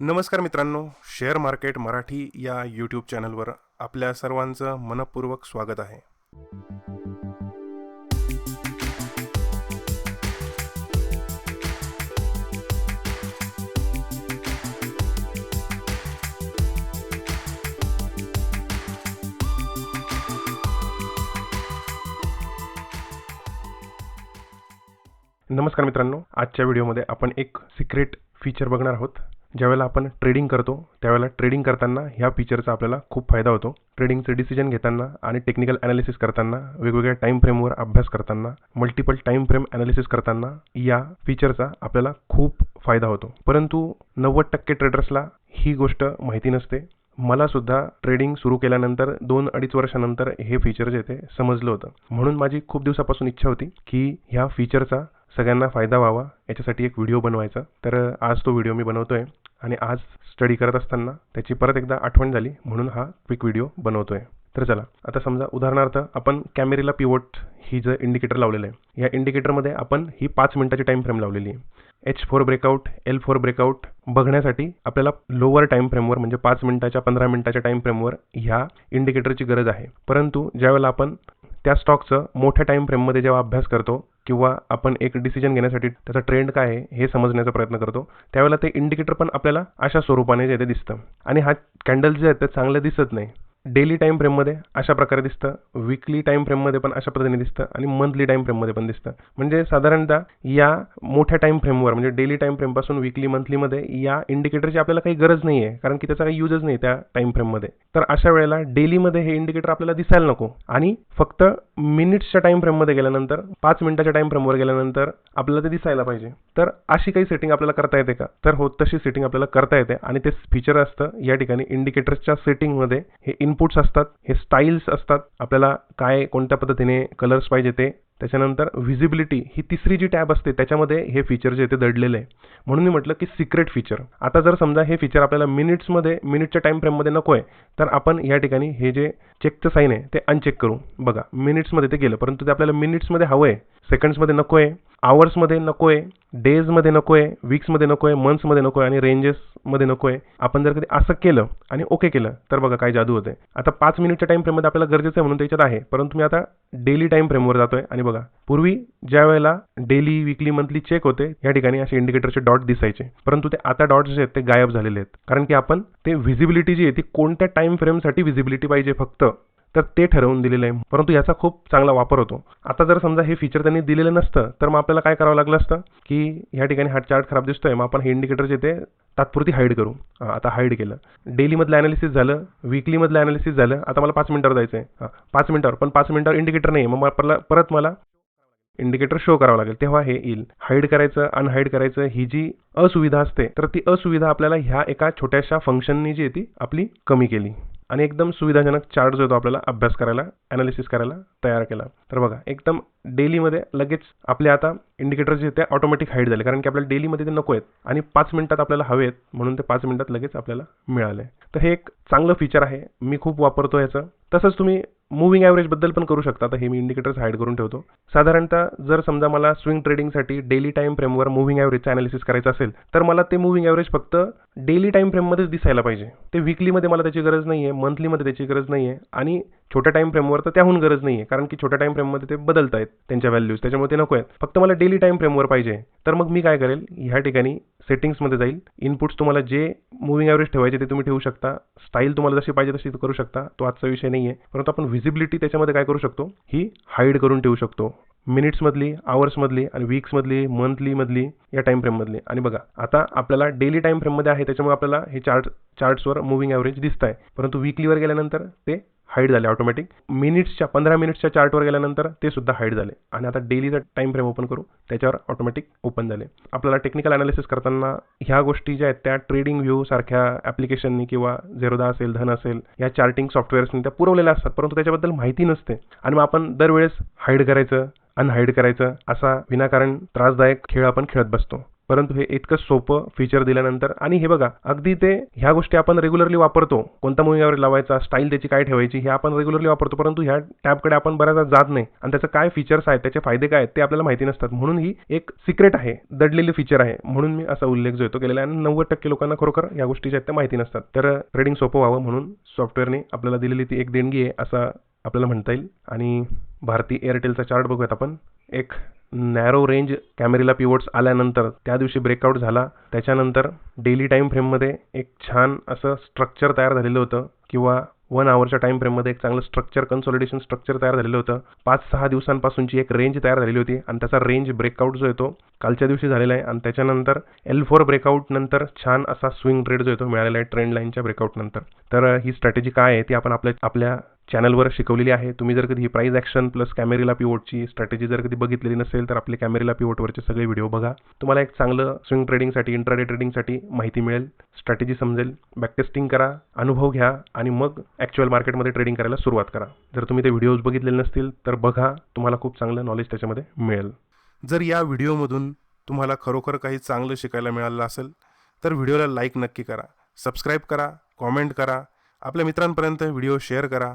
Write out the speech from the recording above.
नमस्कार मित्रांनो share market Marathi या यूट्यूब चॅनलवर आपल्या सर्वांचं मनपूर्वक स्वागत आहे. नमस्कार मित्रांनो आजच्या व्हिडिओमध्ये आपण एक सिक्रेट फीचर बघणार आहोत. ज्यावेळेला आपण ट्रेडिंग करतो त्यावेळेला ट्रेडिंग करताना ह्या फीचरचा आपल्याला खूप फायदा होतो. ट्रेडिंगचे डिसिजन घेताना आणि टेक्निकल ॲनालिसिस करताना वेगवेगळ्या टाईम फ्रेमवर अभ्यास करताना मल्टिपल टाईम फ्रेम ॲनालिसिस करताना या फीचरचा आपल्याला खूप फायदा होतो. परंतु नव्वद टक्के ट्रेडर्सला ही गोष्ट माहिती नसते. मला सुद्धा ट्रेडिंग सुरू केल्यानंतर दोन अडीच वर्षानंतर हे फीचर जे ते समजलं होतं. म्हणून माझी खूप दिवसापासून इच्छा होती की ह्या फीचरचा सगळ्यांना फायदा व्हावा याच्यासाठी एक व्हिडिओ बनवायचा. तर आज तो व्हिडिओ मी बनवतो आहे आणि आज स्टडी करत असताना त्याची परत एकदा आठवण झाली म्हणून हा क्विक व्हिडिओ बनवतो आहे तर चला आता समजा उदाहरणार्थ आपण कॅमेरेला पिवोट ही जर इंडिकेटर लावलेलं आहे या इंडिकेटरमध्ये आपण ही पाच मिनिटाची टाईम फ्रेम लावलेली आहे. H four breakout L four breakout बघण्यासाठी आपल्याला लोअर टाईम फ्रेमवर म्हणजे पाच मिनिटाच्या पंधरा मिनिटाच्या टाईम फ्रेमवर ह्या इंडिकेटरची गरज आहे. परंतु ज्यावेळेला आपण त्या स्टॉकचं मोठ्या टाईम फ्रेममध्ये जेव्हा अभ्यास करतो किंवा आपण एक डिसिजन घेण्यासाठी त्याचा ट्रेंड काय आहे हे समजण्याचा प्रयत्न करतो. त्यावेळेला ते इंडिकेटर पण आपल्याला अशा स्वरूपाने जे ते दिसतं. आणि हा कॅन्डल जे आहेत ते चांगलं दिसत नाही. डेली टाईम फ्रेममध्ये अशा प्रकारे दिसतं. विकली टाईम फ्रेममध्ये पण अशा पद्धतीने दिसतं आणि मंथली टाईम फ्रेममध्ये पण दिसतं. म्हणजे साधारणतः या मोठ्या टाईम फ्रेमवर म्हणजे डेली टाईम फ्रेमपासून विकली मंथलीमध्ये या इंडिकेटरची आपल्याला काही गरज नाही आहे कारण की त्याचा काही युजच नाही त्या टाईम फ्रेममध्ये तर अशा वेळेला डेलीमध्ये हे इंडिकेटर आपल्याला दिसायला नको. आणि फक्त मिनिट्सच्या टाईम फ्रेममध्ये गेल्यानंतर पाच मिनिटाच्या टाईम फ्रेमवर गेल्यानंतर आपल्याला ते दिसायला पाहिजे. तर अशी काही सेटिंग आपल्याला करता येते का? तर हो तशी सेटिंग आपल्याला करता येते. आणि ते फीचर असतं या ठिकाणी इंडिकेटर्सच्या सेटिंगमध्ये हे इन इनपुट्स असतात हे स्टाईल्स असतात. आपल्याला काय कोणत्या पद्धतीने कलर्स पाहिजे ते त्याच्यानंतर व्हिजिबिलिटी ही तिसरी जी टॅब असते त्याच्यामध्ये हे फीचर जे ते दडलेलं आहे. म्हणून मी म्हटलं की सिक्रेट फीचर आता जर समजा हे फीचर आपल्याला मिनिट्समध्ये मिनिटच्या टाईम फ्रेममध्ये नको आहे तर आपण या ठिकाणी हे जे चेकचं साईन आहे ते अनचेक करू. बघा मिनिट्समध्ये ते गेलं परंतु ते आपल्याला मिनिट्समध्ये हवं आहे सेकंड्समध्ये नको आहे आवर्समध्ये नको आहे डेजमध्ये नको आहे वीक्समध्ये नको आहे मंथ्समध्ये नको आहे आणि रेंजेसमध्ये नको आहे आपण जर कधी असं केलं आणि ओके केलं तर बघा काय जादू होते आता पाच मिनिटच्या टाईम फ्रेममध्ये आपल्याला गरजेचं आहे म्हणून त्याच्यात आहे. परंतु मी आता डेली टाईम फ्रेमवर जातोय आणि बघा पूर्वी ज्या वेळेला डेली विकली मंथली चेक होते या ठिकाणी असे इंडिकेटरचे डॉट दिसायचे. परंतु ते आता डॉट्स जे आहेत ते गायब झालेले आहेत. कारण की आपण ते व्हिजिबिलिटी जी आहे ती कोणत्या टाईम फ्रेमसाठी व्हिजिबिलिटी पाहिजे फक्त? तर ते ठरवून दिलेलं आहे. परंतु याचा खूप चांगला वापर होतो. आता जर समजा हे फीचर त्यांनी दिलेलं नसतं तर मग आपल्याला काय करावं लागलं असतं? की ह्या ठिकाणी हा चार्ट खराब दिसतोय मग आपण हे इंडिकेटर जे ते तात्पुरती हाईड करू. आता हाईड केलं. डेलीमधलं ॲनालिसिस झालं विकलीमधलं ॲनालिसिस झालं आता मला पाच मिनिटावर जायचं आहे पाच मिनिटावर पण पाच मिनिटावर इंडिकेटर नाही मग मला परत मला इंडिकेटर शो करावं लागेल. तेव्हा हे येईल. हाईड करायचं अनहाईड करायचं ही जी असुविधा असते तर ती असुविधा आपल्याला ह्या एका छोट्याशा फंक्शननी जी आहे ती आपली कमी केली. आणि एकदम सुविधाजनक चार्ट जो येतो आपल्याला अभ्यास करायला ॲनालिसिस करायला तयार केला. तर बघा एकदम डेलीमध्ये लगेच आपले आता इंडिकेटर जे ते ऑटोमॅटिक हाईड झाले. कारण की आपल्याला डेलीमध्ये ते नको आहेत. आणि पाच मिनिटात आपल्याला हवे आहेत म्हणून ते पाच मिनिटात लगेच आपल्याला मिळाले. तर हे एक चांगलं फीचर आहे. मी खूप वापरतो याचं. तसंच तुम्ही मुव्हिंग ॲव्हरेजबद्दल पण करू शकता. आता हे मी इंडिकेटर्स हाईड करून ठेवतो. साधारणतः जर समजा मला स्विंग ट्रेडिंगसाठी डेली टाईम फ्रेमवर मुव्हिंग ॲव्हरेजचं ॲनालिसिस करायचं असेल तर मला ते मुव्हिंग ॲव्हरेज फक्त डेली टाईम फ्रेममध्येच दिसायला पाहिजे. ते विकलीमध्ये मला त्याची गरज नाही आहे मंथलीमध्ये त्याची गरज नाही आहे आणि छोट्या टाईम फ्रेमवर तर त्याहून गरज नाही आहे कारण की छोट्या टाईम फ्रेममध्ये ते बदलत आहेत त्यांच्या व्हॅल्यूज त्याच्यामुळे ते नको आहेत. फक्त मला डेली टाईम फ्रेमवर पाहिजे. तर मग मी काय करेल? ह्या ठिकाणी सेटिंग्समध्ये जाईल. इनपुट्स तुम्हाला जे मुव्हिंग ॲव्हरेज ठेवायचे ते तुम्ही ठेवू शकता. स्टाईल तुम्हाला जशी पाहिजे तशी करू शकता. तो आजचा विषय नाही आहे परंतु आपण व्हिजिबिलिटी त्याच्यामध्ये काय करू शकतो? ही हाईड करून ठेवू शकतो. मिनिट्समधली आवर्समधली आणि वीक्समधली मंथलीमधली या टाईम फ्रेममधली आणि बघा आता आपल्याला डेली टाईम फ्रेममध्ये आहे त्याच्यामुळे आपल्याला हे चार्ट चार्ट्सवर मुव्हिंग ॲव्हरेज दिसत आहे परंतु वीकलीवर गेल्यानंतर ते हाईड झाले ऑटोमॅटिक मिनिट्सच्या पंधरा मिनिट्सच्या चार्टवर गेल्यानंतर ते सुद्धा हाईड झाले. आणि आता डेलीचा टाईम फ्रेम ओपन करू त्याच्यावर ऑटोमॅटिक ओपन झाले. आपल्याला टेक्निकल अनालिसिस करताना ह्या गोष्टी ज्या आहेत त्या ट्रेडिंग व्ह्यू सारख्या ॲप्लिकेशननी किंवा झेरोदा असेल धन असेल या चार्टिंग सॉफ्टवेअर्सनी त्या पुरवलेल्या असतात. परंतु त्याच्याबद्दल माहिती नसते. आणि मग आपण दरवेळेस हाईड करायचं अनहाईड करायचं असा विनाकारण त्रासदायक खेळ आपण खेळत बसतो. परंतु हे इतकं सोपं फीचर दिल्यानंतर आणि हे बघा अगदी ते ह्या गोष्टी आपण रेग्युलरली वापरतो. कोणता मूवीवर लावायचा स्टाईल त्याची काय ठेवायची हे आपण रेग्युलरली वापरतो परंतु ह्या टॅबकडे आपण बऱ्याचदा जात नाही. आणि त्याचं काय फीचर्स आहेत त्याचे फायदे काय आहेत ते आपल्याला माहिती नसतात. म्हणून ही एक सिक्रेट आहे दडलेली फीचर आहे. म्हणून मी असा उल्लेख जो येतो केलेला आणि नव्वद टक्के लोकांना खरोखर या गोष्टी ज्या आहेत त्या माहिती नसतात. तर ट्रेडिंग सोपं व्हावं म्हणून सॉफ्टवेअरने आपल्याला दिलेली ती एक देणगी आहे असं आपल्याला म्हणता येईल. आणि भारती एअरटेलचा चार्ट बघूयात आपण. एक नॅरो रेंज कॅमेरेला पिवट्स आल्यानंतर त्या दिवशी ब्रेकआउट झाला. त्याच्यानंतर डेली टाईम फ्रेममध्ये एक छान असं स्ट्रक्चर तयार झालेलं होतं. किंवा वन आवरच्या टाईम फ्रेममध्ये एक चांगलं स्ट्रक्चर कन्सॉलिडेशन स्ट्रक्चर तयार झालेलं होतं. पाच सहा दिवसांपासूनची एक रेंज तयार झालेली होती. आणि त्याचा रेंज ब्रेकआउट जो येतो कालच्या दिवशी झालेला आहे. आणि त्याच्यानंतर एल फोर ब्रेकआउट नंतर छान असा स्विंग ट्रेड जो येतो मिळालेला आहे ट्रेंड लाईनच्या ब्रेकआउट नंतर. तर ही स्ट्रॅटेजी काय आहे ती आपण आपल्या आपल्या चॅनलवर शिकवलेली आहे. तुम्ही जर कधी ही प्राईज ॲक्शन प्लस कॅमेरेला पिवोटची स्ट्रॅटेजी जर कधी बघितलेली नसेल तर आपले कॅमेरीला पिवोटवरचे सगळे व्हिडिओ बघा. तुम्हाला एक चांगलं स्विंग ट्रेडिंगसाठी इंट्राडे ट्रेडिंगसाठी माहिती मिळेल. स्ट्रॅटेजी समजेल. बॅकटेस्टिंग करा. अनुभव घ्या. आणि मग ॲक्च्युअल मार्केटमध्ये ट्रेडिंग करायला सुरुवात करा. जर तुम्ही ते व्हिडिओज बघितलेले नसतील तर बघा. तुम्हाला खूप चांगलं नॉलेज त्याच्यामध्ये मिळेल. जर या व्हिडिओमधून तुम्हाला खरोखर काही चांगलं शिकायला मिळालं असेल तर व्हिडिओला लाईक नक्की करा. सबस्क्राईब करा. कॉमेंट करा. आपल्या मित्रांपर्यंत व्हिडिओ शेअर करा.